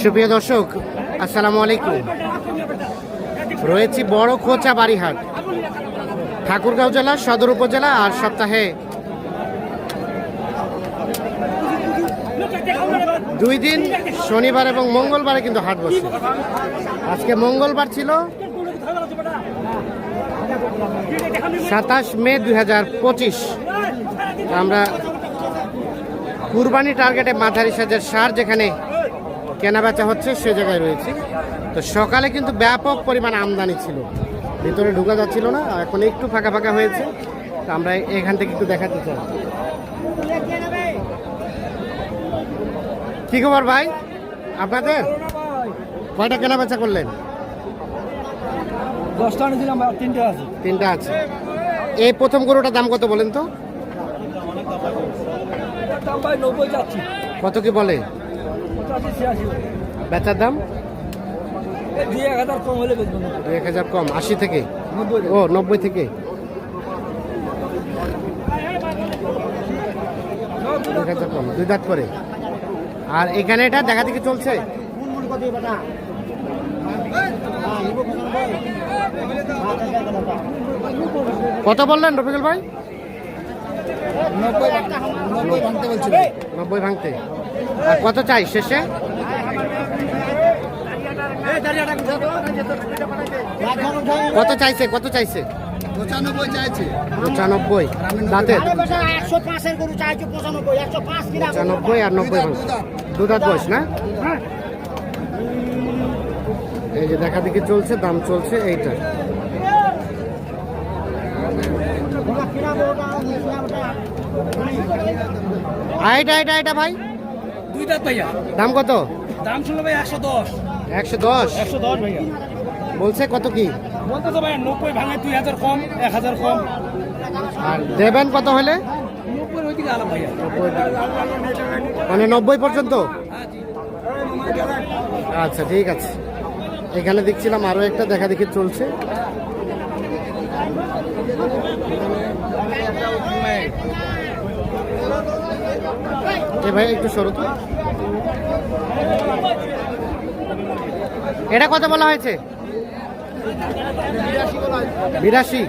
সুপ্রিয় দর্শক, আসসালামু আলাইকুম। রয়েছি বড় খোঁচা বাড়িহাট, ঠাকুরগাঁও জেলা, সদর উপজেলা আর সপ্তাহে দুই দিন, শনিবার এবং মঙ্গলবারে কিন্তু হাট বসে। আজকে মঙ্গলবার ছিল সাতাশ মে দুই হাজার পঁচিশ। আমরা কুরবানি টার্গেটে মাঝারি সাজের সার যেখানে কেনা বেচা হচ্ছে সে জায়গায় রয়েছে। তো সকালে কিন্তু ব্যাপক পরিমাণ আমদানি ছিল। ভিতরে ঢুকা যাচ্ছিল না এখন একটু ফাঁকা ফাঁকা হয়েছে। তো আমরা এখান থেকে একটু দেখাতে চাই। কি খবর ভাই? আপনাদের? কয়টা কেনা বেচা করলেন? দশটা আনেছিলাম তিনটে আছে। তিনটা আছে। এই প্রথম গরুটার দাম কত বলেন তো? কত কি বলে? বেচার দাম? দুই এক হাজার কম হলে দুই এক হাজার কম আশি থেকে? ও নব্বই থেকে? দুই হাজার কম দুই দাঁত করে। আর এখানে এটা দেখা দেখি চলছে? কত বললেন রফিকুল ভাই? নব্বই ভাঙতে বলছিল। নব্বই ভাঙতে। কত চাই শেষে? কত চাইছে? কত চাইছে? পঁচানব্বই চাইছে। পঁচানব্বই। দাঁতের? একশো পাঁচের গরু চাইছে পঁচানব্বই একশো পাঁচ পঁচানব্বই আর নব্বই দু দাঁত বয়স না? এই যে দেখা দেখি চলছে দাম চলছে এইটা। আইটা আইটা আইটা ভাই। দুই দাঁত ভাইয়া দাম কত? দাম ভাই একশো দশ। একশো দশ? একশো দশ ভাইয়া। বলছে কত কি? বলতে তো ভাইয়া নব্বই ভাঙে দুই হাজার কম এক হাজার কম। আর দেবেন কত হলে? মানে নব্বই পর্যন্ত? আচ্ছা ঠিক আছে। এখানে দেখছিলাম আরও একটা দেখা দেখি চলছে। এ ভাই একটু সরু তো। এটা কত বলা হয়েছে? বিরাশি।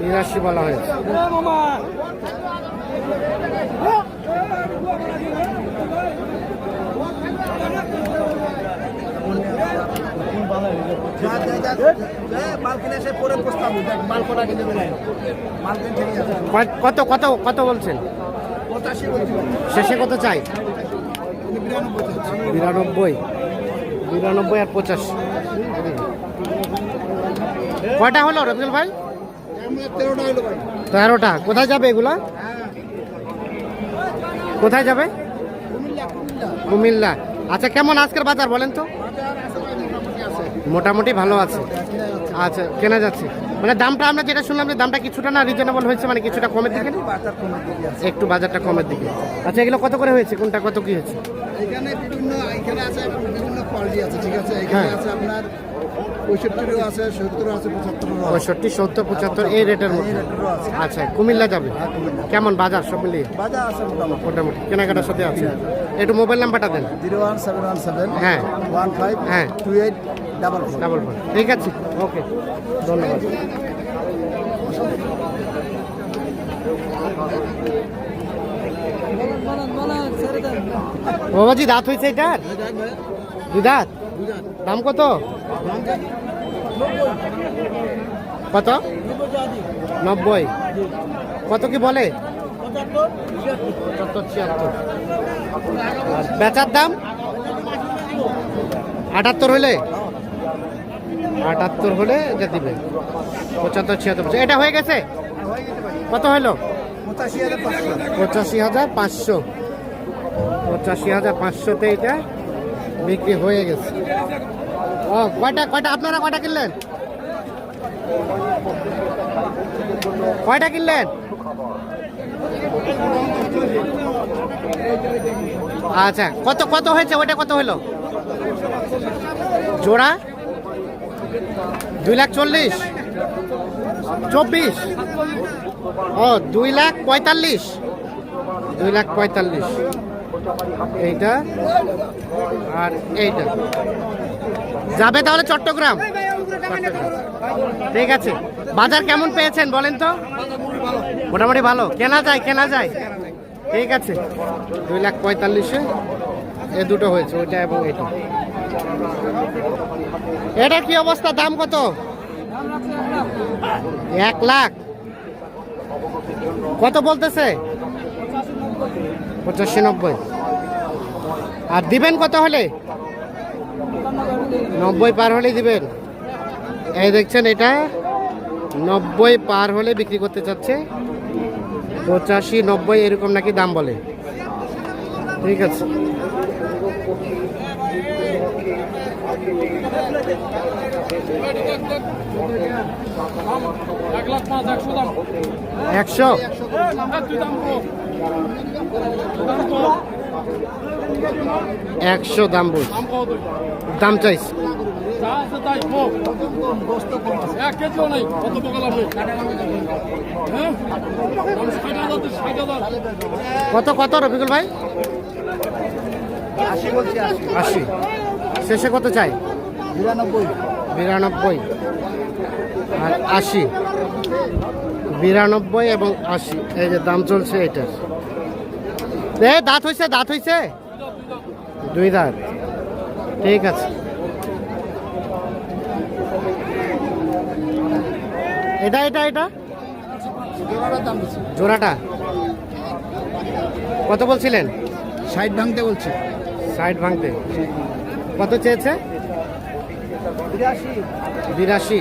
বিরাশি বলা হয়েছে মামা মাল কিনে এসে পরে প্রস্তাব মাল কটা কিনে বেলায় মাল কিনে ঠিক আছে কয়- কত কত কত বলছেন? শেষে কত চাই? বিরানব্বই। বিরানব্বই আর পঁচাশি। কয়টা হলো তেরোটা ভাই? তেরোটা। কোথায় যাবে এগুলা? কোথায় যাবে? কুমিল্লা। আচ্ছা কেমন আজকের বাজার বলেন তো? মোটামুটি ভালো আছে। আচ্ছা কেনা যাচ্ছে। মানে দামটা আমরা যেটা শুনলাম যে দামটা কিছুটা না রিজনেবল হয়েছে মানে কিছুটা কমের দিকে? একটু বাজারটা কমের দিকে। আচ্ছা এগুলো কত করে হয়েছে? কোনটা কত কি হয়েছে? এখানে বিভিন্ন এখানে আছে বিভিন্ন কোয়ালিটি আছে ঠিক আছে? এখানে হ্যাঁ। আছে আপনার পঁয়ষট্টিরও আছে সত্তরও আছে পঁচাত্তরও পঁয়ষট্টি সত্তর পঁচাত্তর এই রেটের মধ্যে? আচ্ছা কুমিল্লা যাবে? কেমন বাজার সব মিলিয়ে? বাজার আছে মোটামুটি। মোটামুটি কেনাকাটার সাথে আছে। একটু মোবাইল নাম্বারটা দেন। Zero one seven one seven হ্যাঁ। ওয়ান ফাইভ হ্যাঁ। Two eight double double four. ঠিক আছে। ওকে। ধন্যবাদ। বাবাজি দাঁত হয়েছে এটার? দুই দাঁত? দাম কত? কত? নব্বই। কত কি বলে? পঁচাত্তর ছিয়াত্তর। বেচার দাম? আটাত্তর হলে? আটাত্তর হলে এটা দিবে। পঁচাত্তর ছিয়াত্তর। এটা হয়ে গেছে? কত হলো? পঁচাশি হাজার পাঁচশো পঁচাশি হাজার পাঁচশো। পঁচাশি হাজার পাঁচশোতে এটা বিক্রি হয়ে গেছে। ও, কয়টা কয়টা আপনারা কয়টা কিনলেন? কয়টা কিনলেন? আচ্ছা কত কত হয়েছে? ওইটা কত হলো? জোড়া? দুই লাখ চল্লিশ। চব্বিশ। ও, দুই লাখ পঁয়তাল্লিশ। দুই লাখ পঁয়তাল্লিশ। এইটা আর এইটা। যাবে তাহলে চট্টগ্রাম? ঠিক আছে। বাজার কেমন পেয়েছেন বলেন তো? মোটামুটি ভালো। কেনা যায় কেনা যায়। ঠিক আছে। দুই লাখ পঁয়তাল্লিশে এ দুটো হয়েছে, ওইটা এবং এটা এটা কি অবস্থা? দাম কত? এক লাখ। কত বলতেছে? পঁচাশি, নব্বই। আর দিবেন কত হলে? নব্বই পার হলে দিবেন। এই দেখছেন এটা, নব্বই পার হলে বিক্রি করতে চাচ্ছে। পঁচাশি, নব্বই এরকম নাকি দাম বলে। ঠিক আছে। একশো দাম একশো এক দুই দাম কো দাম কো একশো দাম বল দাম চাইছি। কত হ্যাঁ? কত কত রফিকুল ভাই? আশি শেষে কত চাই? বিরানব্বই। বিরানব্বই। আর আশি। বিরানব্বই এবং আশি। এই যে দাম চলছে এটার। এ দাঁত হয়েছে দাঁত হইছে? দুই দাঁত। ঠিক আছে। এটা এটা এটা? দাম জোড়াটা? কত বলছিলেন? সাইড ভাঙতে বলছে। সাইড ভাঙতে। কত চেয়েছে? বিরাশি। বিরাশি।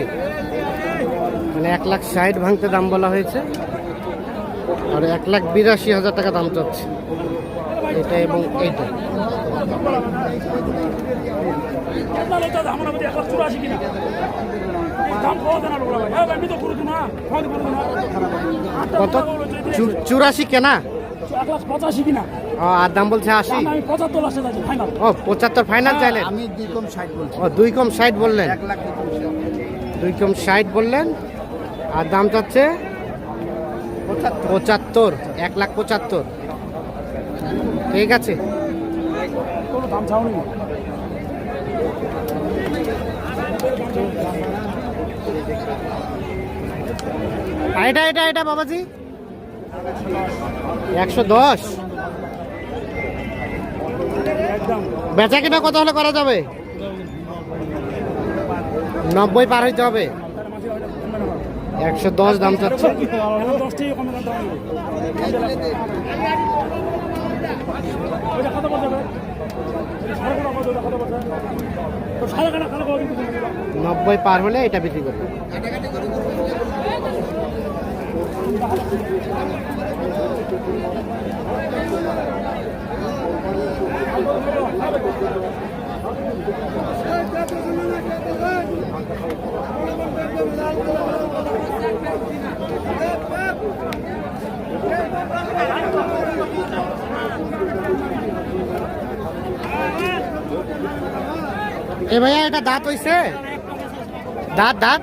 মানে এক লাখ ষাট ভাঙতে দাম বলা হয়েছে। আর এক লাখ বিরাশি হাজার টাকা দাম চাচ্ছে এটা এবং এইটা হ্যাঁ কত? চুরাশি কেনা? পঁচাশি কিনা? আর দাম বলছে আশি? ও পঁচাত্তর ফাইনাল চাইলেন? আমি দুই কম ষাট ও দুই কম ষাট বললেন? দুই কম ষাট। বললেন? আর দাম চাচ্ছে পঁচাত্তর এক লাখ পঁচাত্তর। ঠিক আছে। এটা এটা এটা বাবাজি। একশো দশ। বেচা কিনা কত হলে করা যাবে? নব্বই পার হইতে হবে। একশো দশ দাম চাচ্ছে। নব্বই পার হলে এটা বিক্রি করবে। এ ভাইয়া, এটা দাঁত হইছে? দাঁত দাঁত?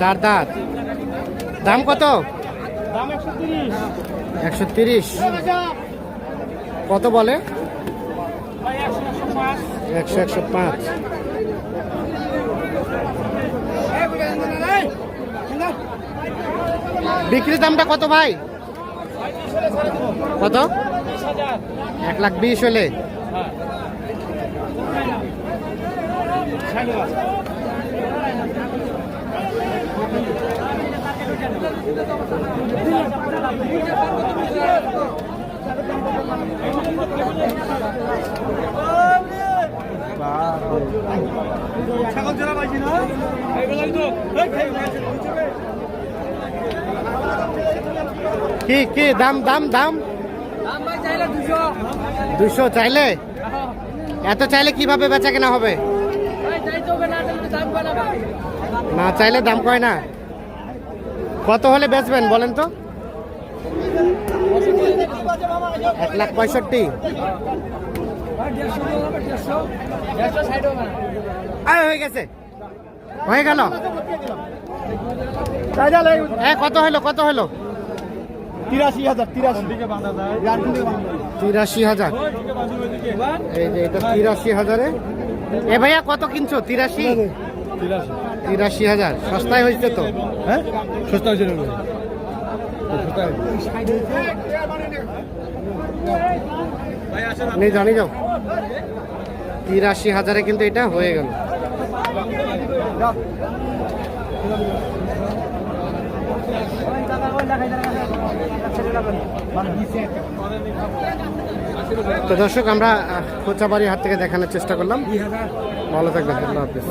চার দাঁত। দাম কত? একশো তিরিশ। কত বলে? একশো একশো পাঁচ একশো একশো পাঁচ বিক্রির দামটা কত ভাই? কত? এক লাখ বিশ হলে। ছাগল জেলা পাইছি না এইগুলাই তো এই খাই কি কি, দাম দাম দাম? দুশো চাইলে? এত চাইলে কীভাবে বেচা কেনা হবে? না চাইলে দাম কয় না। কত হলে বেচবেন বলেন তো? এক লাখ পঁয়ষট্টি। হয়ে গেছে। হয়ে গেল? কত হলো কত হলো? তিরাশি হাজার তিরাশি। তিরাশি হাজার। এই যে এটা তিরাশি হাজারে। এ ভাইয়া কত কিনছো? তিরাশি? তিরাশি হাজার। সস্তায় হয়েছে তো। হ্যাঁ? সস্তা হয়েছে নেই জানি যাও তিরাশি হাজারে কিন্তু এটা হয়ে গেল। তো দর্শক আমরা আহ, হাত থেকে দেখানোর চেষ্টা করলাম। ভালো থাকবেন আল্লাহ হাফিজ।